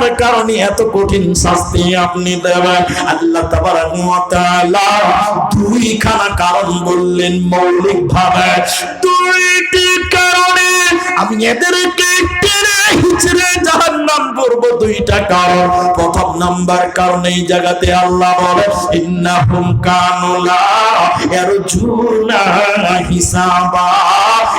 যার কারণে এত কঠিন শাস্তি আপনি দেবেন। আল্লাহ দুইখানা কারণ বললেন মৌলিক ভাবে দুইটি কারণে আমি এদেরকে দুইটা কারণ। প্রথম নাম্বার কারণ এই জায়গাতে আল্লাহ বলে হিসাবা।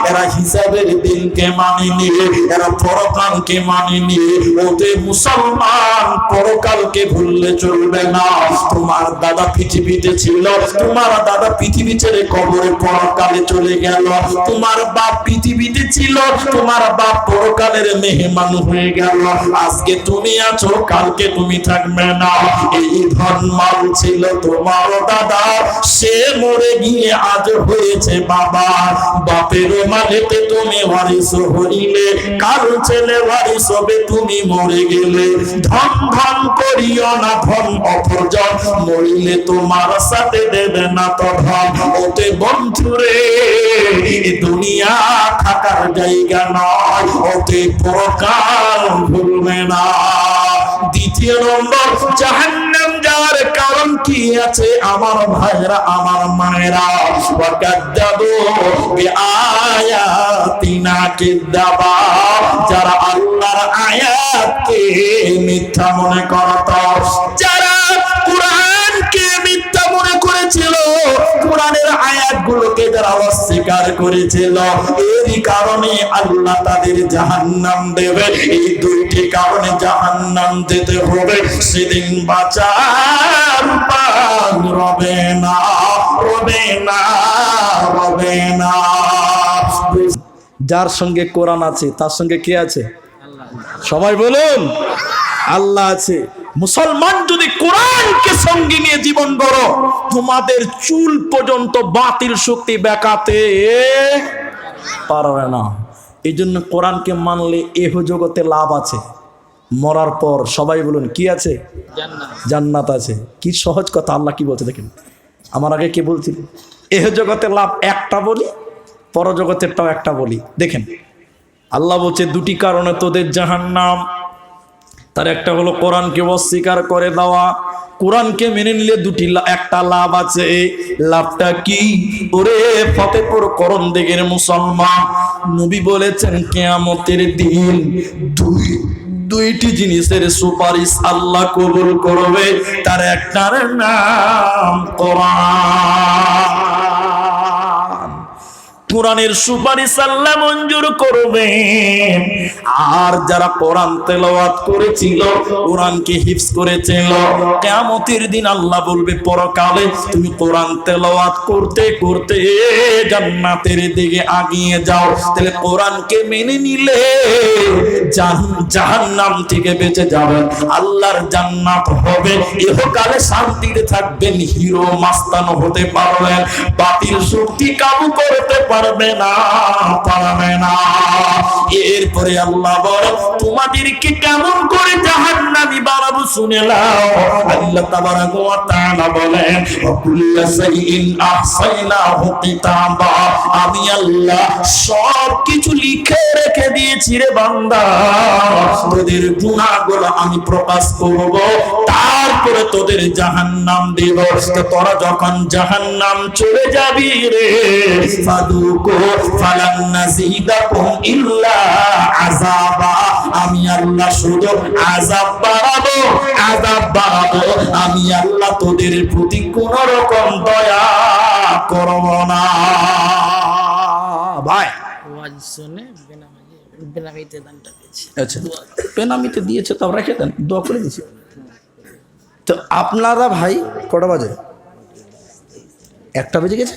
এরা হিসাবের দিনকে মানেনি, এরা পরকালকে মানেনি। ওতে মুসলমান পরকালকে ভুললে চলবে না। তোমার দাদা পৃথিবীতে ছিল, তোমার দাদা পৃথিবী ছেড়ে কবরে পরকালে চলে গেল। তোমার বাপ পৃথিবীতে ছিল, তোমার বাপ পরকালের মেহমান হয়ে গেল। আজকে তুমি আছো, কালকে তুমি থাকবে না। এই ধর্মাল ছিল তোমার দাদা। সে মরে গিয়ে আজ হয়েছে বাবা। বাপের মালেতে তুমি ওয়ারিস হইলে কাল ছেলে ওয়ারিস হবে, তুমি মরে গেলে। ধন ধন করিও না, ধন অপরজন মরিলে তোমার সাথে দেবে না তো ধন। ওতে বন্ধুরে, দুনিয়া থাকার জায়গা নয়, ওতে পরকাল ভুলবে না। দ্বিতীয় নম্বর কি আছে আমার ভাইরা আমার মায়েরা। ওয়াকাদ্দাবু বিআয়াতিনা কিদ্দাবা। যারা আল্লাহর আয়াতকে মিথ্যা মনে করত অস্বীকার করেছিল। এরই কারণে আল্লাহ তাদের জাহান্নাম দেবে। এই দুইটি কারণে জাহান্নাম দিতে হবে। সেদিন বাঁচার রবে না রবে না রবে না। যার সঙ্গে কোরআন আছে, তার সঙ্গে কে আছে? সবাই বলুন, আল্লাহ আছে। মুসলমান যদি কোরআনকে সঙ্গে নিয়ে জীবন গড়ো তোমাদের চুল পর্যন্ত বাতিল শক্তি বেকাতে পারবে না। এই জন্য কোরআনকে মানলে এহ জগতে লাভ আছে। মরার পর সবাই বলুন কি আছে? জান্নাত আছে। কি সহজ কথা আল্লাহ কি বলছে দেখেন। আমার আগে কে বলছিল? এহ জগতে লাভ একটা বলি পরজগতেরটাও একটা বলি। দেখেন আল্লাহ বলছে দুটি কারণে তোদের জাহান্নাম তার একটা হলো, কোরআনকে অস্বীকার করে দেওয়া। কোরআনকে মেনে নিলে দুটি একটা লাভ আছে। লাভটা কি? ওরে ফতেপুর করণ দিকের মুসলমান। নবী বলেছেন, কেয়ামতের দিন দুই, দুইটি জিনিসের সুপারিশ আল্লাহ কবুল করবে। তার একটার নাম কোরআন। কোরআনের সুপারিশ আল্লাহ মঞ্জুর করবেন আর যারা কোরআন তেলাওয়াত করেছিল, কোরআনকে হিফজ করেছিল, কিয়ামতের দিন আল্লাহ বলবে, পরকালে তুমি কোরআন তেলাওয়াত করতে করতে জান্নাতের দিকে আগিয়ে যাও। তাহলে কোরআনকে মেনে নিলে জাহান জাহান্নাম থেকে বেঁচে যাবেন আল্লাহর জান্নাত হবে। ইহকালে শান্তিতে থাকবেন, হিরো মাস্তানো হতে পারবেন, বাতিল শক্তি কাবু করতে পারবে না পারবে না। এরপরে আল্লাহ বল, তোমাদেরকে কেমন করে জাহান্নামী বানাবো শুনে নাও। আল্লাহ তাবারাক ওয়া তাআলা বলেন কুল্লা শাইইন আহসাইনাহু কিতাবা। আমি আল্লাহ সব কিছু লিখে রেখে দিয়েছি রে বান্দা। তোদের গুনাহগুলো আমি প্রকাশ করব, তারপরে তোদের জাহান্নাম দেব। তোরা যখন জাহান্নাম চলে যাবি রে ফাদুকু ফালান নাজিদাকুম ইল্লা আযাবা। আমি আল্লাহ শুধু আযাব বাড়াবো আযাব বাড়াবো। আমি আল্লাহ তোদের প্রতি কোন রকম দয়া করব না। ভাই। ওয়াজ শুনে বেনামাজি বেনামিতে দানটা দিয়েছি। আচ্ছা পেনামিতে দিয়েছে তো রেখে দেন দোয়া করে দিয়েছি। তো আপনারা ভাই কটা বাজে? একটা বেজে গেছে?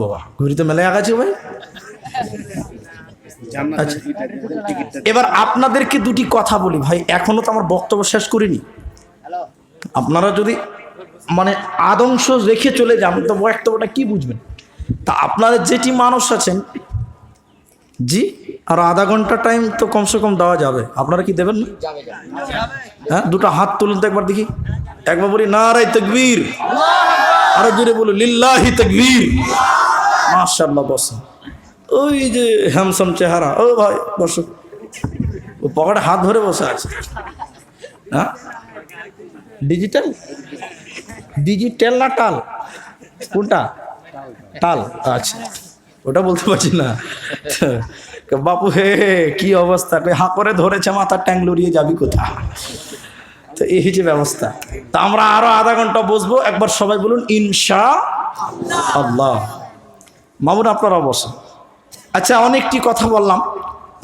বাবা ঘুরি তো মেলায় আগাছে ভাই। আচ্ছা এবার আপনাদেরকে দুটি কথা বলি ভাই, এখনও তো আমার বক্তব্য শেষ করিনি। আপনারা যদি মানে আদংশ রেখে চলে যান, তো বক্তব্যটা কি বুঝবেন? তা আপনাদের যেটি মানুষ আছেন, জি, আর আধা ঘণ্টা টাইম তো কমসে কম দেওয়া যাবে। আপনারা কি দেবেন না? হ্যাঁ দুটো হাত তুলুন তো একবার দেখি। একবার বলি না রাই তকবীর। আরও জোরে বলো, লিল্লাহি তকবীর। মাশাআল্লাহ, বসো। ওই যে হ্যামসাম চেহারা, ও ভাই, বসো। ও পকেটে হাত ধরে বসে আছে। হ্যাঁ? ডিজিটাল? ডিজিটাল না টাল? কোনটা? টাল আচ্ছা। ওটা বলতে পারছি না। বাপু, হে কি অবস্থা? হা করে ধরেছে, মাথা ট্যাং লড়িয়ে যাবি কোথায়? তো এই হচ্ছে ব্যবস্থা। তা আমরা আরও আধা ঘণ্টা বসবো, একবার সবাই বলুন ইনশা আল্লাহ মামুন, আপনারা বসুন আচ্ছা অনেকটি কথা বললাম,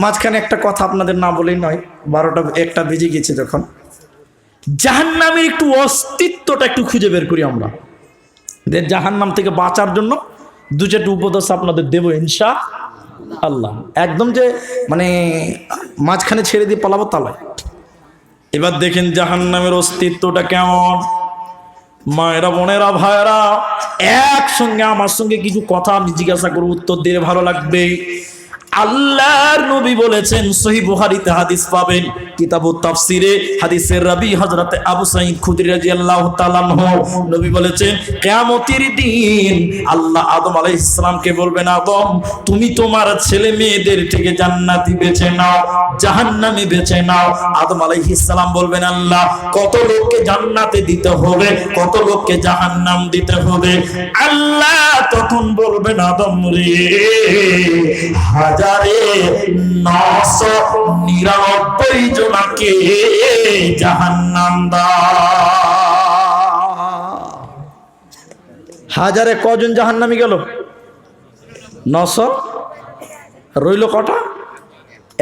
মাঝখানে একটা কথা আপনাদের না বলেই নয়, বারোটা, একটা বেজে গেছে যখন। জাহান্নামের একটু অস্তিত্বটা একটু খুঁজে বের করি আমরা। যে জাহান্নাম থেকে বাঁচার জন্য দু চারটি উপদেশ আপনাদের দেবো ইনশা আল্লাহ একদম যে মানে মাঝখানে ছেড়ে দিয়ে পালাবো তালায় এবার দেখেন জাহান্নামের অস্তিত্বটা কেমন। মায়েরা, বোনেরা, ভাইয়েরা, একসঙ্গে, আমার সঙ্গে কিছু কথা আমি জিজ্ঞাসা করব, উত্তর দিলে ভালো লাগবে। আল্লাহর নবী বলেছেন, সহি বুহারিতে হাদিস পাবেন তাফসিরে আবু রাদিয়াল্লাহু তাআলা আনহু নবী বলেছেন দিন আল্লাহ আদম আলাইহিস সালামকে বলবেন, আদম, তুমি তোমার ছেলে মেয়েদের থেকে জান্নাতি বেছে নাও, জাহান্নামী বেছে নাও। আদম আলাইহিস সালাম বলবেন, আল্লাহ, কত লোককে জান্নাতে দিতে হবে, কত লোককে জাহান্নাম দিতে হবে? আল্লাহ তখন বলবেন, আদম রে, হাজারে নশো নিরানব্বই জনাকে জাহান্নাম দাও। হাজারে কজন জাহান্নামি গেল? নশো? রইল কটা?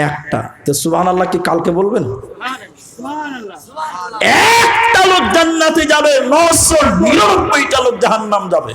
একটা। তো সুবহান আল্লাহ কি কালকে বলবেন? একটা লোক জান্নাতে যাবে নশো নিরানব্বইটা লোক জাহান্নাম যাবে।